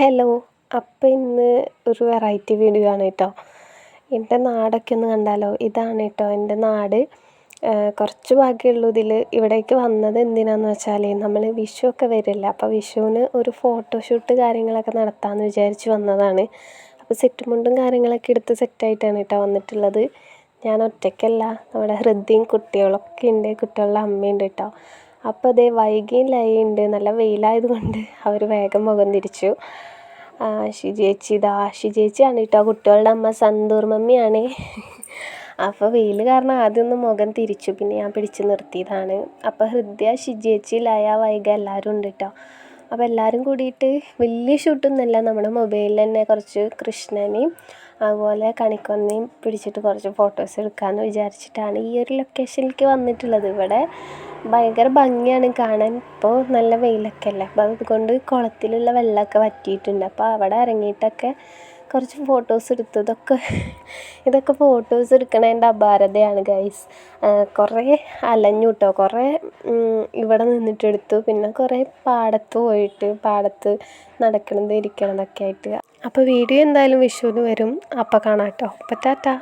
Hello അപ്പം ഇന്ന് ഒരു വെറൈറ്റി വീഡിയോ ആണ് കേട്ടോ എന്റെ നാടൊക്കെ ഒന്ന് കണ്ടാലോ? ഇതാണ് കേട്ടോ എന്റെ നാട്. കുറച്ച് ബാക്കിയുള്ളൂ ഇതിൽ ഇവിടേക്ക് വന്നത് എന്തിനാന്ന് വെച്ചാൽ നമ്മൾ വിഷു ഒക്കെ വരില്ല? അപ്പോൾ വിഷുവിന് ഒരു ഫോട്ടോഷൂട്ട് കാര്യങ്ങളൊക്കെ നടത്താമെന്ന് വിചാരിച്ച് വന്നതാണ്. അപ്പോൾ സെറ്റ് മുണ്ടും കാര്യങ്ങളൊക്കെ എടുത്ത് സെറ്റായിട്ടാണ് കേട്ടോ വന്നിട്ടുള്ളത്. ഞാൻ ഒറ്റയ്ക്കല്ല നമ്മുടെ ഹൃദയം കുട്ടികളൊക്കെ ഉണ്ട് കുട്ടികളുടെ അമ്മയുണ്ട് കേട്ടോ അപ്പോൾ അതേ വൈകിയും ലൈയുണ്ട്. നല്ല വെയിലായത് കൊണ്ട് അവർ വേഗം മുഖം തിരിച്ചു. ഷിജേച്ചി ഇതാ ഷിജേച്ചിയാണ് കേട്ടോ കുട്ടികളുടെ അമ്മ സന്തൂർ മമ്മിയാണ്. അപ്പോൾ വെയിൽ കാരണം ആദ്യം ഒന്ന് മുഖം തിരിച്ചു. പിന്നെ ഞാൻ പിടിച്ച് നിർത്തിയതാണ്. അപ്പോൾ ഹൃദയ ഷിജേച്ചി ലയ വൈക എല്ലാവരും ഉണ്ട് കേട്ടോ അപ്പോൾ എല്ലാവരും കൂടിയിട്ട് വലിയ ഷൂട്ടൊന്നുമല്ല നമ്മുടെ മൊബൈലിൽ തന്നെ കുറച്ച് കൃഷ്ണനെയും അതുപോലെ കണിക്കൊന്നയും പിടിച്ചിട്ട് കുറച്ച് ഫോട്ടോസ് എടുക്കാമെന്ന് വിചാരിച്ചിട്ടാണ് ഈ ഒരു ലൊക്കേഷനിലേക്ക് വന്നിട്ടുള്ളത് ഇവിടെ. ഭയങ്കര ഭംഗിയാണ് കാണാൻ. ഇപ്പോൾ നല്ല വെയിലൊക്കെ അല്ലേ? അപ്പോൾ അതുകൊണ്ട് കുളത്തിലുള്ള വെള്ളമൊക്കെ വറ്റിയിട്ടുണ്ട്. അപ്പോൾ അവിടെ ഇറങ്ങിയിട്ടൊക്കെ കുറച്ച് ഫോട്ടോസ് എടുത്തു ഇതൊക്കെ ഇതൊക്കെ ഫോട്ടോസ് എടുക്കണതിന്റെ അപാരതയാണ് ഗൈസ് കുറേ അലഞ്ഞു കേട്ടോ കുറേ ഇവിടെ നിന്നിട്ട് എടുത്തു. പിന്നെ കുറേ പാടത്ത് പോയിട്ട് പാടത്ത് നടക്കണത് ഇരിക്കണതൊക്കെ ആയിട്ട്. അപ്പോൾ വീഡിയോ എന്തായാലും വിഷുവിന് വരും. അപ്പോൾ കാണാം കേട്ടോ അപ്പോൾ ടാറ്റാ.